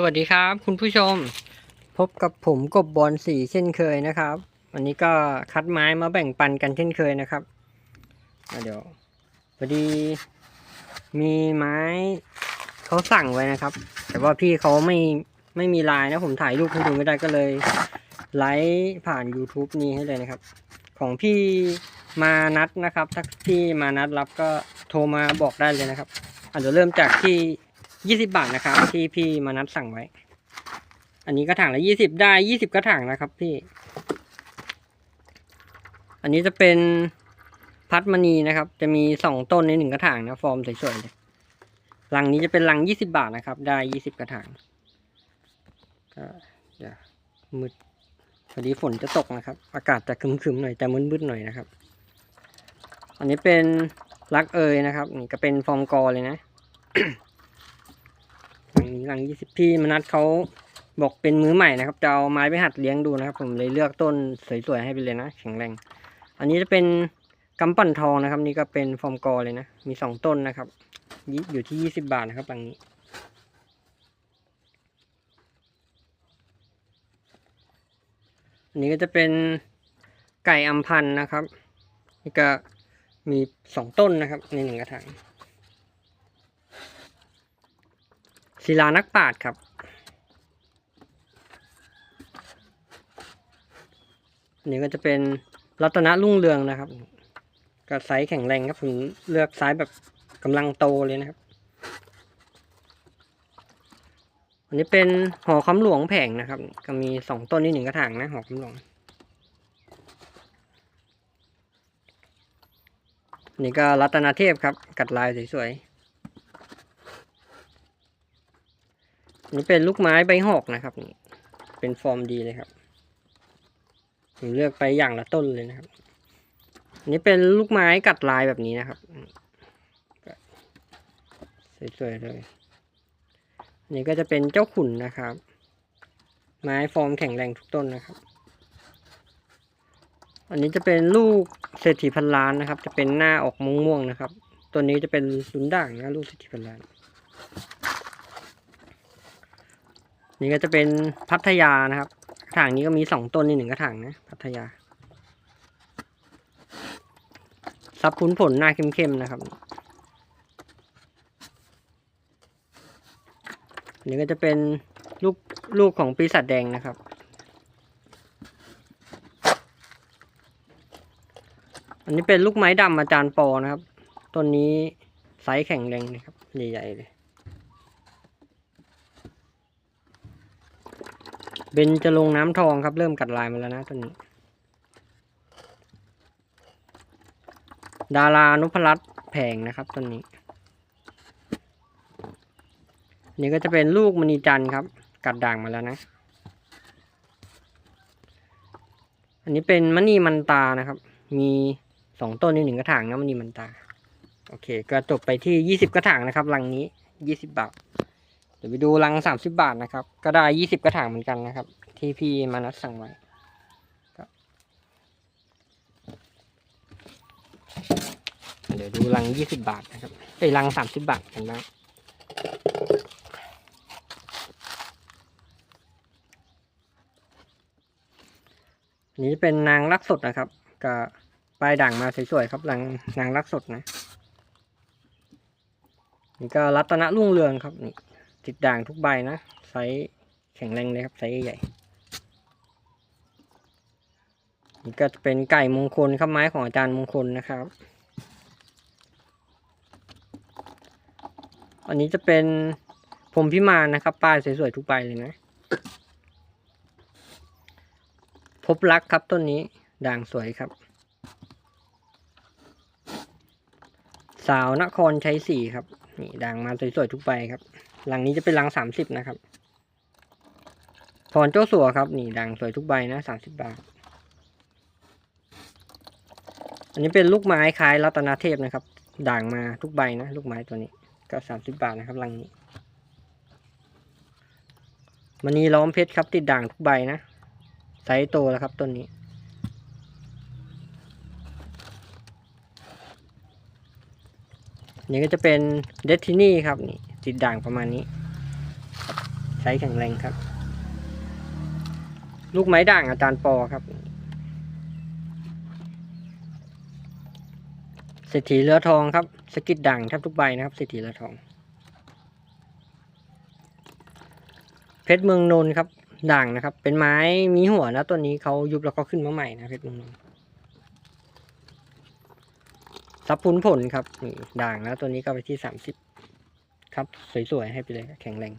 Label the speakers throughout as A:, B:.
A: สวัสดีครับ คุณผู้ชมพบกับผมกบบอลสีเช่นเคยนะครับ วันนี้ก็คัดไม้มาแบ่งปันกันเช่นเคยนะครับเดี๋ยวพอดีมีไม้เขาสั่งไว้นะครับ แต่ว่าพี่เขาไม่ไม่มีไลน์นะผมถ่ายรูปให้ดูไม่ได้ก็เลยไลฟ์ผ่าน YouTube นี้ให้เลยนะครับ ของพี่มานัดนะครับ ถ้าพี่มานัดรับก็โทรมาบอกได้เลยนะครับอะเดี๋ยวเริ่มจากที่ ยี่สิบาทนะครับที่พี่มานัดสั่งไว้ อันนี้กระถางละยี่สิบได้ยี่สิบกระถางนะครับพี่ อันนี้จะเป็นพัดมณีนะครับ จะมีสองต้นในหนึ่งกระถางนะ ฟอร์มสวยๆเลยลังนี้จะเป็นลังยี่สิบาทนะครับ ได้ยี่สิบกระถางก็เดี๋ยวมืดพอดีฝนจะตกนะครับ อากาศจะคึมๆหน่อยจะมืดๆหน่อยนะครับ อันนี้เป็นรักเอยนะครับ นี่ก็เป็นฟอร์มกอเลยนะ หลังนี้หลังยี่สิบพี่มนัดเขาบอกเป็นมือใหม่นะครับจะเอาไม้ไปหัดเลี้ยงดูนะครับ ผมเลยเลือกต้นสวยๆให้ไปเลยนะแข็งแรง อันนี้จะเป็นกำปั่นทองนะครับ นี่ก็เป็นฟอร์มกอเลยนะ มีสองต้นนะครับยอยู่ที่ยี่สิบาทนะครับหลังนี้อันนี้ก็จะเป็นไก่อัมพันธ์นะครับ นี่ก็มีสองต้นนะครับ ในหนึ่งกระถาง ศิลานักปราชญ์ครับนนี้ก็จะเป็นรัตนรุ่งเรืองนะครับก็ไซส์แข็งแรงครับผมเลือกไซส์แบบกำลังโตเลยนะครับ อันนี้เป็นหอคำหลวงแผงนะครับ ก็มีสองต้นนี่หนึ่งกระถางนะหอคำหลวงนนี่ก็รัตนาเทพครับ กัดลายสวยๆ นนี่เป็นลูกไม้ใบหอกนะครับนี่เป็นฟอร์มดีเลยครับผมเลือกไปอย่างละต้นเลยนะครับนนี้เป็นลูกไม้กัดลายแบบนี้นะครับสวยๆเลยนนี้ก็จะเป็นเจ้าขุนนะครับ ไม้ฟอร์มแข็งแรงทุกต้นนะครับ อันนี้จะเป็นลูกเศรษฐีพันล้านนะครับ จะเป็นหน้าออกม่วงๆนะครับ ตัวนี้จะเป็นลุนด่างนะลูกเศรษฐีพันล้าน นี่ก็จะเป็นพัทยานะครับกระถางนี้ก็มีสองต้นในหนึ่งกระถางนะ พัทยา ซับพุ้นผลหน้าเข้มๆนะครับอันนี้ก็จะเป็นลูกลูกของปีศาจแดงนะครับ อันนี้เป็นลูกไม้ดำอาจารย์ปอนะครับ ต้นนี้ไซส์แข็งแรงนะครับ ใหญ่ๆเลย เบนจะลงน้ำทองครับ เริ่มกัดลายมาแล้วนะต้นนี้ ดารานุพรัตน์แผงนะครับต้นนี้ นี่ก็จะเป็นลูกมณีจันทร์ครับ กัดด่างมาแล้วนะ อันนี้เป็นมณีมันตานะครับ มีสองต้นในหนึ่งกระถางนะมณีมันตา โอเค ก็จบไปที่ยี่สิบกระถางนะครับลังนี้ยี่สิบบาท เดี๋ยวไปดูลังสามสิบบาทนะครับ ก็ได้ยี่สิบกระถางเหมือนกันนะครับ ที่พี่มานัดสั่งไว้เดี๋ยวดูลังยี่สิบบาทนะครับเอ้ยลังสามสิบบาทกันบ้างนี้เป็นนางรักสดนะครับก็ปลายด่างมาสวยๆครับลังนางรักสดนะนี่ก็รัตนรุ่งเรืองครับนี่ ติดด่างทุกใบนะไซส์แข็งแรงเลยครับไซส์ใหญ่นี่ก็จะเป็นไก่มงคลครับไม้ของอาจารย์มงคลนะครับ อันนี้จะเป็นพรมพิมานนะครับ ป้ายสวยๆทุกใบเลยนะพบรักครับต้นนี้ด่างสวยครับ สาวนครชัยศรีครับ นี่ด่างมาสวยๆทุกใบครับ หลังนี้จะเป็นหลังสามสิบนะครับพรเจ้าสัวครับ นี่ด่างสวยทุกใบนะสามสิบบาท อันนี้เป็นลูกไม้คล้ายรัตนาเทพนะครับ ด่างมาทุกใบนะ ลูกไม้ตัวนี้ ก็สามสิบบาทนะครับหลังนี้มันนี้ล้อมเพชรครับ ติดด่างทุกใบนะไซส์โตแล้วครับต้นนี้นี่ก็จะเป็นเด t ทินี่ครับนี่ ติดด่างประมาณนี้ ใช้แข็งแรงครับ ลูกไม้ด่างอาจารย์ปอครับเศรษฐีเรือทองครับ สกิดด่างแทบทุกใบนะครับเศรษฐีเรือทอง เพชรเมืองนนท์ครับ ด่างนะครับ เป็นไม้มีหัวนะตัวนี้เขายุบแล้วก็ขึ้นมาใหม่นะเพชรเมืองนนท์ซับพุนผลครับนี่ด่างนะตัวนี้ก็ไปที่สามสิบ ครับ สวยๆ ให้ไปเลยแข็งแรง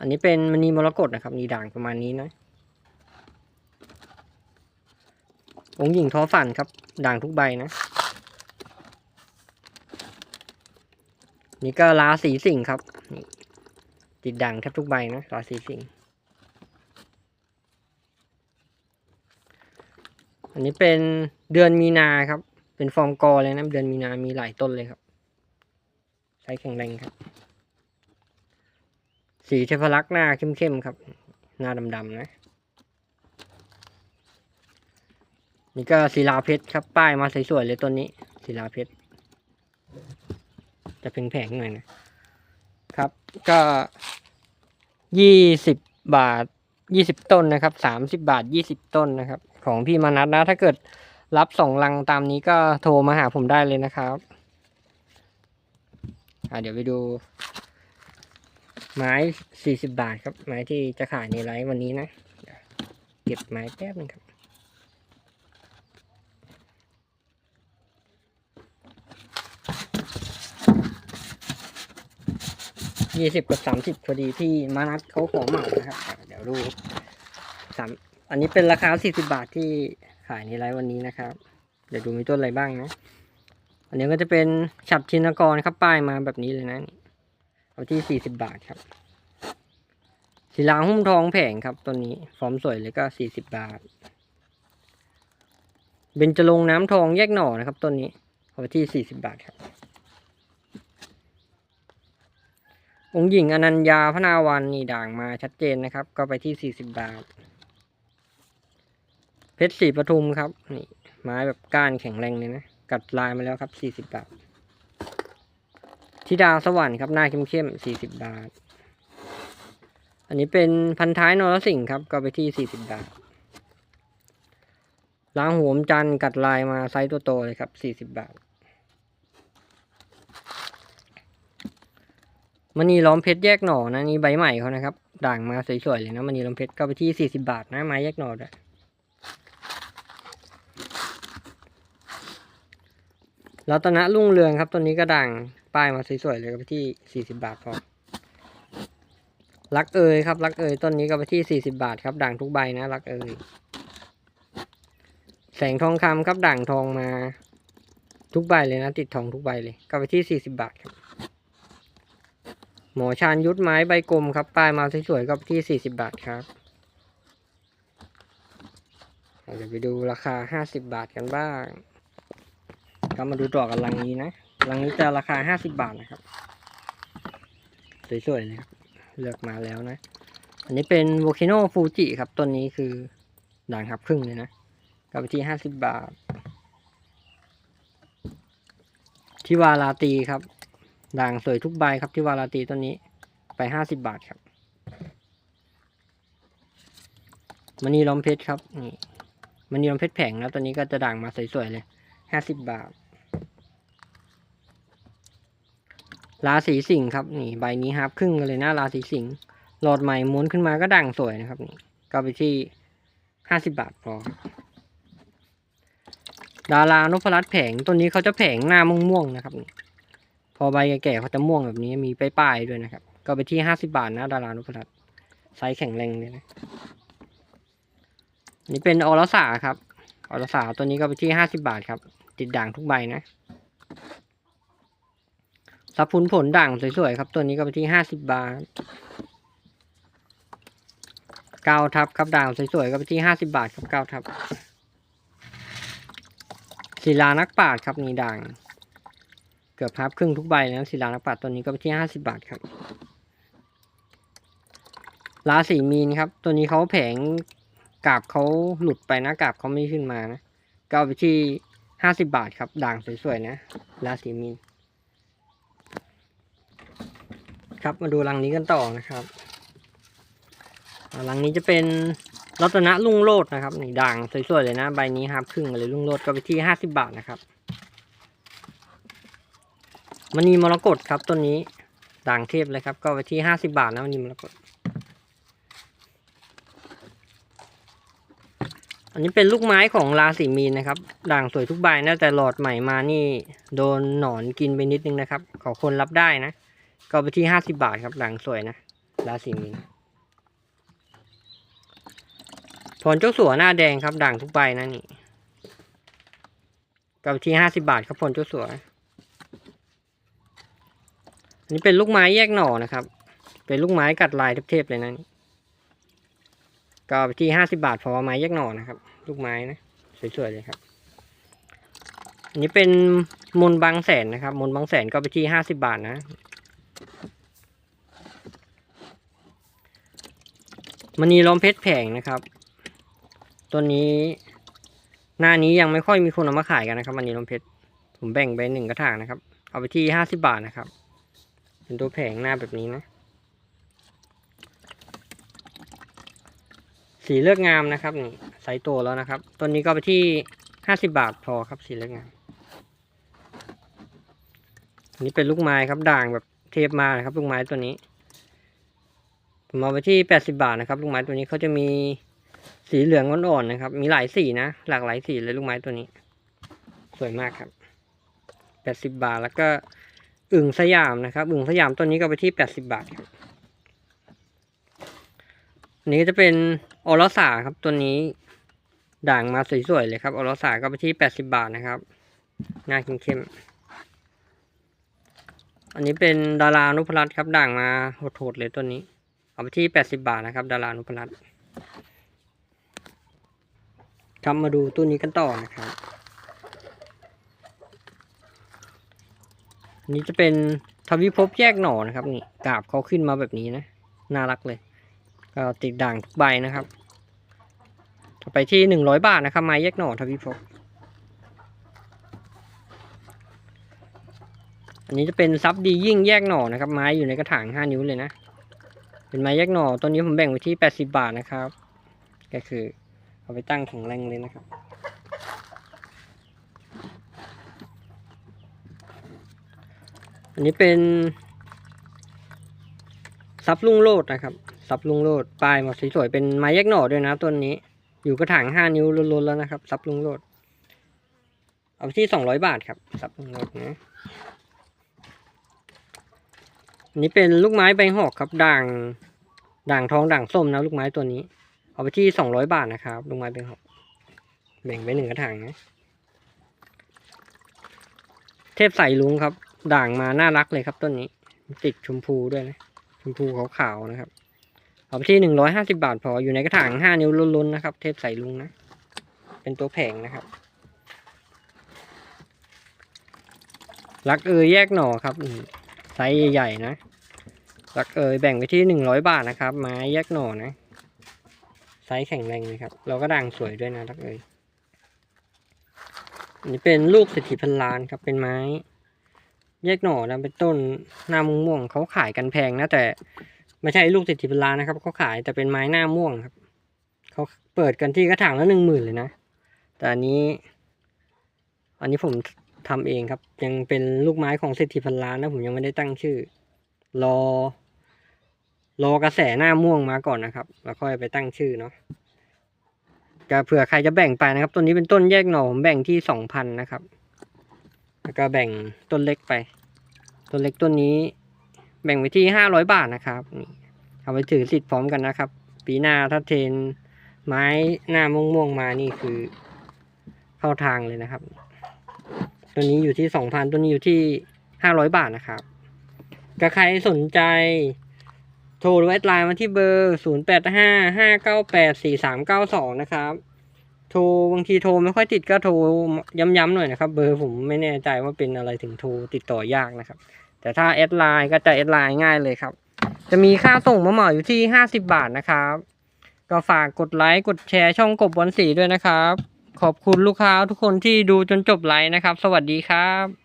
A: อันนี้เป็นมณีมรกตนะครับมีด่างประมาณนี้นะองค์หญิงท้อฝันครับ ด่างทุกใบนะ นี่ก็ราศีสิงครับนี่ติดด่างแทบทุกใบนะราศีสิงอันนี้เป็นเดือนมีนาครับ เป็นฟอร์มกอเลยนะ เดือนมีนามีหลายต้นเลยครับ ใช้แข็งแรงครับ สีเทพลักษณ์หน้าเข้มๆครับ หน้าดำๆนะ นี่ก็ศิลาเพชรครับ ป้ายมาสวยๆเลยต้นนี้ศิลาเพชร จะเป็นแผงหน่อยนะครับ ก็ยี่สิบบาทยี่สิบต้นนะครับสามสิบาทยี่สิบต้นนะครับ ของพี่มานัดนะ ถ้าเกิดรับสองลังตามนี้ก็โทรมาหาผมได้เลยนะครับ อ่าเดี๋ยวไปดู ไม้สี่สิบบาทครับ ไม้ที่จะขายในไลฟ์วันนี้นะ เก็บไม้แป๊บนึงครับ ยี่สิบกับสามสิบพอดีที่มานัดเขาขอเหมานะครับ เดี๋ยวดูสามอันนี้เป็นราคาสี่สิบาทที่ขายในไลฟ์วันนี้นะครับ เดี๋ยวดูมีต้นอะไรบ้างนะ อันนี้ก็จะเป็นฉับชินกรครับป้ายมาแบบนี้เลยนะนี่ เอาที่สี่สิบบาทครับศิลาหุ้มทองแผงครับตัวนี้ฟอร์มสวยเลยก็สี่สิบบาทเบญจรงน้ำทองแยกหน่อนะครับต้นนี้เอาไปที่สี่สิบบาทครับ องหญิงอนัญญาพนาวันนี่ด่างมาชัดเจนนะครับ ก็ไปที่สี่สิบบาท เพชรสีปทุมครับ นี่ไม้แบบก้านแข็งแรงเลยนะ กัดลายมาแล้วครับสี่สิบบาท ธิดาสวรรค์ครับหน้าเข้มๆสี่สิบบาท อันนี้เป็นพันท้ายนรสิงห์ครับ ก็ไปที่สี่สิบบาทล้างหัวมจันทร์กัดลายมาไซส์ตัวโตเลยครับสี่สิบบาทมณีล้อมเพชรแยกหน่อนะนี่ใบใหม่เขานะครับ ด่างมาสวยๆเลยนะมณีล้อมเพชรก็ไปที่สี่สิบาทนะไม้แยกหน่อด้วยรัตนะรุ่งเรืองครับตัวนี้ก็ด่าง ป้ายมาสวยๆเลยก็ไปที่สี่สิบาทพอรักเอยครับรักเอยต้นนี้ก็ไปที่สี่สิบาทครับด่างทุกใบนะรักเอยแสงทองคำครับด่างทองมาทุกใบเลยนะ ติดทองทุกใบเลย ก็ไปที่สี่สิบาทครับ หมอชานยุทธไม้ใบกลมครับ ป้ายมาสวยๆก็ที่สี่สิบาทครับเดี๋ยวไปดูราคาห้าสิบาทกันบ้างก็มาดูดอกกันลังนี้นะ หลังนี้จะราคาห้าสิบาทนะครับ สวยๆเลยครับ เลือกมาแล้วนะ อันนี้เป็นโวคิโนฟูจิครับ ต้นนี้คือด่างหับครึ่งเลยนะก็ไปที่ห้าสิบบาทที่วาลาตีครับ ด่างสวยทุกใบครับที่วาลาตีต้นนี้ไปห้าสิบาทครับมณีล้อมเพชรครับนี่มณีล้อมเพชรแผงแล้วตัวนี้ก็จะด่างมาสวยๆเลยห้าสิบบาท ราศีสิงห์ครับนี่ใบนี้ฮับครึ่งกันเลยนะราศีสิงห์หลอดใหม่ม้วนขึ้นมาก็ด่างสวยนะครับนี่ก็ไปที่ห้าสิบบาทพอดารานพรัตน์แผงตัวนี้เขาจะแผงหน้าม่วงๆนะครับนี่พอใบแก่ๆเขาจะม่วงแบบนี้มีป้ายๆด้วยนะครับ ก็ไปที่ห้าสิบาทนะดารานุพรัตน์ไซส์แข็งแรงเลยนะนี่เป็นอรสาครับอรสาตัวนี้ก็ไปที่ห้าสิบาทครับ ติดด่างทุกใบนะ สับพุนผลด่างสวยๆครับ ตัวนี้ก็ไปที่ห้าสิบบาทเก้าทับครับด่างสวยๆก็ไปที่ห้าสิบาทครับเก้าทับศิลานักปราชญ์ครับนี่ด่าง เกือบพับครึ่งทุกใบเลยนะศิลานักปัดตัวนี้ก็ไปที่ห้าสิบาทครับราศีมีนครับ ตัวนี้เขาแผงกาบเขาหลุดไปนะกาบเขาไม่ขึ้นมานะก็ไปที่ห้าสิบาทครับ ด่างสวยๆนะราศีมีน ครับมาดูรังนี้กันต่อนะครับอ่าหลังนี้จะเป็นรัตนะลุงโลดนะครับนี่ด่างสวยๆเลยนะ ใบนี้ฮับครึ่งเลยลุงโลดก็ไปที่ห้าสิบาทนะครับมณีมรกตครับต้นนี้ด่างเทพเลยครับ ก็ไปที่ห้าสิบาทนะมณีมรกตอันนี้เป็นลูกไม้ของราศีมีนนะครับ ด่างสวยทุกใบนะแต่หลอดใหม่มานี่ โดนหนอนกินไปนิดนึงนะครับ ขอคนรับได้นะ ก็ไปที่ห้าสิบาทครับด่างสวยนะราศีมีนผลเจ้าสัวหน้าแดงครับด่างทุกใบนะนี่ก็ไปที่ห้าสิบาทครับผลเจ้าสัวอันนี้เป็นลูกไม้แยกหน่อนะครับ เป็นลูกไม้กัดลายเทพๆเลยนะนี่ก็ไปที่ห้าสิบาทพอไม้แยกหน่อนะครับ ลูกไม้นะสวยๆเลยครับอันนี้เป็นมนบางแสนนะครับ มนบางแสนก็ไปที่ห้าสิบาทนะ มณีล้อมเพชรแผงนะครับ ตัวนี้ หน้านี้ยังไม่ค่อยมีคนเอามาขายกันนะครับมณีล้อมเพชรผมแบ่งไปหนึ่งกระถางนะครับ เอาไปที่ห้าสิบบาทนะครับ เป็นตัวแผงหน้าแบบนี้นะ สีเลือกงามนะครับนี่ไซส์โตแล้วนะครับ ตัวนี้ก็ไปที่ห้าสิบาทพอครับสีเลือกงามอันนี้เป็นลูกไม้ครับด่างแบบเทปมานะครับลูกไม้ตัวนี้ ผมเอาไปที่แปดสิบาทนะครับ ลูกไม้ตัวนี้เขาจะมีสีเหลืองอ่อนๆนะครับ มีหลายสีนะ หลากหลายสีเลยลูกไม้ตัวนี้ สวยมากครับแปดสิบาทแล้วก็อึ่งสยามนะครับอึ่งสยามตัวนี้ก็ไปที่แปดสิบาทครับอันนี้จะเป็นออรสาครับตัวนี้ด่างมาสวยๆเลยครับออรสาก็ไปที่แปดสิบาทนะครับหน้าเข้มๆอันนี้เป็นดารานุพรัตน์ครับด่างมาโหดๆเลยตัวนี้ เอาไปที่แปดสิบาทนะครับ ดารานุพรัตน์ครับมาดูตัวนี้กันต่อนะครับอันนี้จะเป็นทวิภพแยกหน่อนะครับนี่กาบเขาขึ้นมาแบบนี้นะ น่ารักเลย ก็ติดด่างทุกใบนะครับต่อไปที่หนึ่งร้อยบาทนะครับไม้แยกหน่อทวีภพอันนี้จะเป็นซับดียิ่งแยกหน่อนะครับ ไม้อยู่ในกระถางห้านิ้วเลยนะ เป็นไม้แยกหน่อตัวนี้ผมแบ่งไว้ที่แปดสิบาทนะครับ ก็คือเอาไปตั้งแข็งแรงเลยนะครับ อันนี้เป็นซับลุงโลดนะครับซับลุงโลดปลายมาสวยๆเป็นไม้แยกหน่อด้วยนะต้นนี้ อยู่กระถางห้านิ้วล้นๆแล้วนะครับซับลุงโลด เอาไปที่สองร้อยบาทครับซับลุงโลดนะ นนี้เป็นลูกไม้ใบหอกครับ ด่างด่างทองด่างส้มนะลูกไม้ตัวนี้ เอาไปที่สองร้อยบาทนะครับ ลูกไม้ใบหอกแบ่งไปหนึ่งกระถางนะเทพใส่ลุงครับ ด่างมาน่ารักเลยครับต้นนี้ ติดชมพูด้วยนะชมพูขาวๆนะครับ เอาไปที่หนึ่งร้อยห้าสิบาทพออยู่ในกระถางห้านิ้วล้นๆนะครับ เทพใส่ลุงนะ เป็นตัวแผงนะครับรักเอยแยกหน่อครับนี่ ไซส์ใหญ่ๆนะรักเอยแบ่งไปที่หนึ่งร้อยบาทนะครับ ไม้แยกหน่อนะ ไซส์แข็งแรงเลยครับเราก็ด่างสวยด้วยนะรักเอยอันนี้เป็นลูกเศรษฐีพันล้านครับเป็นไม้ แยกหน่อนะเป็นต้นหน้าม่วงเขาขายกันแพงนะแต่ไม่ใช่ลูกติดทิพลานะครับเขาขายแต่เป็นไม้หน้าม่วงครับเขาเปิดกันที่กระถางละหนึ่งหมื่นเลยนะแต่อันนี้ อันนี้ผม ทำเองครับ ยังเป็นลูกไม้ของเศรษฐีพันล้านนะผมยังไม่ได้ตั้งชื่อ รอ รอกระแสหน้าม่วงมาก่อนนะครับ แล้วค่อยไปตั้งชื่อเนาะก็เผื่อใครจะแบ่งไปนะครับ ต้นนี้เป็นต้นแยกหน่อผมแบ่งที่สองพันนะครับ แล้วก็แบ่งต้นเล็กไป ต้นเล็กต้นนี้ แบ่งไว้ที่ห้าร้อยบาทนะครับนี่เอาไปถือสิทธิ์พร้อมกันนะครับ ปีหน้าถ้าเทรนไม้หน้าม่วงๆมานี่คือเข้าทางเลยนะครับ ตัวนี้อยู่ที่สองพันตัวนี้อยู่ที่ห้าร้อยบาทนะครับก็ใครสนใจ โทรหรือแอดไลน์มาที่เบอร์ศูนย์แปดห้าห้าเก้าแปดสี่สามเก้าสองนะครับโทรบางทีโทรไม่ค่อยติดก็โทรย้ำๆหน่อยนะครับ เบอร์ผมไม่แน่ใจว่าเป็นอะไรถึงโทรติดต่อยากนะครับ แต่ถ้าแอดไลน์ก็จะแอดไลน์ง่ายเลยครับ จะมีค่าส่งมาเหมาอยู่ที่ห้าสิบบาทนะครับ ก็ฝากกดไลค์กดแชร์ช่องกบบอลสีด้วยนะครับ ขอบคุณลูกค้าทุกคนที่ดูจนจบไลฟ์นะครับ สวัสดีครับ